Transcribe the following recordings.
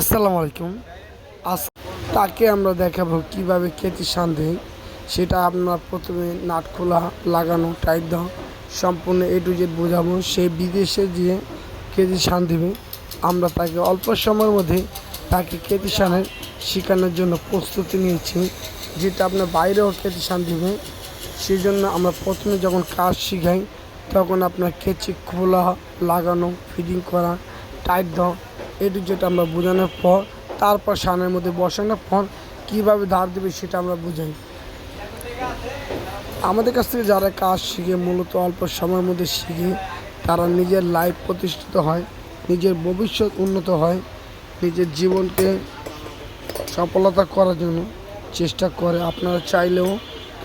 আসসালামু আলাইকুম। আজ তাকে আমরা দেখাবো কীভাবে শান দেয় সেটা আপনার প্রথমে নাট খোলা লাগানো টাইট দেওয়া, সম্পূর্ণ এ টু জেড বোঝাবো। সে বিদেশে গিয়ে কেতি সান দেবে। আমরা তাকে অল্প সময়ের মধ্যে তাকে কেতি শানের শেখানোর জন্য প্রস্তুতি নিয়েছি, যেটা আপনার বাইরেও কেতি সান দেবে। সেই জন্য আমরা প্রথমে যখন কাজ শিখাই, তখন আপনার কেচি খোলা, লাগানো ফিটিং করা টাইট দেওয়া এটু যেটা আমরা বোঝানোর পর, তারপর সানের মধ্যে বসানোর পর কীভাবে ধার দেবে সেটা আমরা বুঝাই। আমাদের কাছ থেকে যারা কাজ শিখে, মূলত অল্প সময়ের মধ্যে শিখে, তারা নিজের লাইফ প্রতিষ্ঠিত হয়, নিজের ভবিষ্যৎ উন্নত হয়, নিজের জীবনকে সফলতা করার জন্য চেষ্টা করে। আপনারা চাইলেও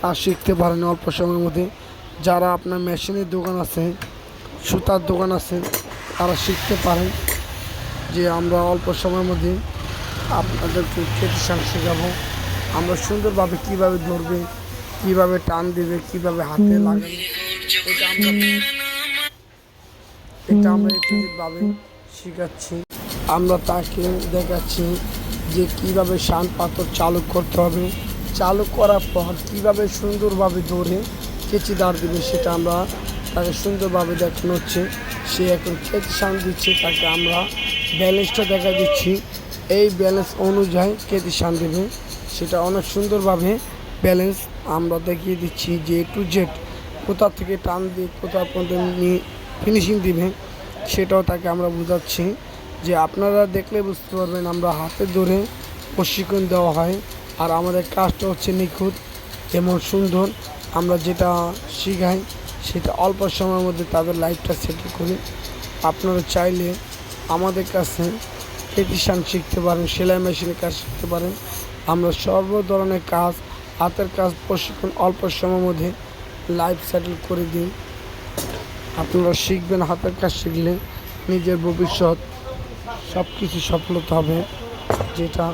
কাজ শিখতে পারেন অল্প সময়ের মধ্যে। যারা আপনার মেশিনের দোকান আছে, সুতার দোকান আছে, তারা শিখতে পারেন। যে আমরা অল্প সময়ের মধ্যে আপনাদেরকে কেটিশান শেখাবো। আমরা সুন্দরভাবে কীভাবে ধরবে কীভাবে টান দেবে কীভাবে হাতে লাগাবে এটা আমরা এটা আমরা একটুভাবে শেখাচ্ছি। আমরা তাকে দেখাচ্ছি যে কীভাবে শান পাথর চালু করতে হবে। চালু করার পর কীভাবে সুন্দরভাবে ধরে কেচি দাঁড় দেবে সেটা আমরা তাকে সুন্দরভাবে দেখানো হচ্ছে। সে এখন কেচি শান দিচ্ছে, তাকে আমরা ব্যালেন্সটা দেখা দিচ্ছি। এই ব্যালেন্স অনুযায়ী কেচি শান দেবে। সেটা অনেক সুন্দরভাবে ব্যালেন্স আমরা দেখিয়ে দিচ্ছি যে টু জেড কোথা থেকে টান দিয়ে কোথা পর্যন্ত নিয়ে ফিনিশিং দিবে, সেটাও তাকে আমরা বোঝাচ্ছি। যে আপনারা দেখলে বুঝতে পারবেন আমরা হাতে ধরে প্রশিক্ষণ দেওয়া হয়। আর আমাদের কাজটা হচ্ছে নিখুঁত যেমন সুন্দর। আমরা যেটা শিখাই সেটা অল্প সময়ের মধ্যে তাদের লাইফটা সেটেল করি। আপনারা চাইলে আমাদের কাছে পেটিশান শিখতে পারেন, সেলাই মেশিনের কাজ শিখতে পারেন। আমরা সর্ব ধরনের কাজ, হাতের কাজ, প্রশিক্ষণ অল্প সময়ের মধ্যে লাইফ সেটেল করে দিই। আপনারা শিখবেন, হাতের কাজ শিখলে নিজের ভবিষ্যৎ সব কিছু সফলতা হবে। যেটা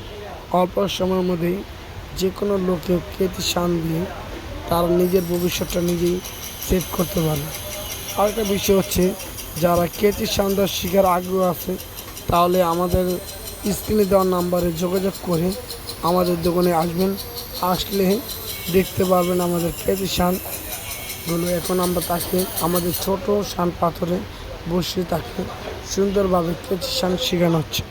অল্প সময়ের মধ্যেই যে কোনো লোকে কেতি শান দিয়ে তারা নিজের ভবিষ্যৎটা নিজেই সেভ করতে পারে। আরেকটা বিষয় হচ্ছে, যারা কেতি শান দেওয়ার শিখার আগ্রহ আছে, তাহলে আমাদের স্ক্রিনে দেওয়া নাম্বারে যোগাযোগ করে আমাদের দোকানে আসবেন। আসলে দেখতে পারবেন আমাদের কেতি শানগুলো। এখন আমরা তাকে, আমাদের ছোট শান পাথরে বসিয়ে তাকে সুন্দরভাবে কেচি শান শেখানো হচ্ছে।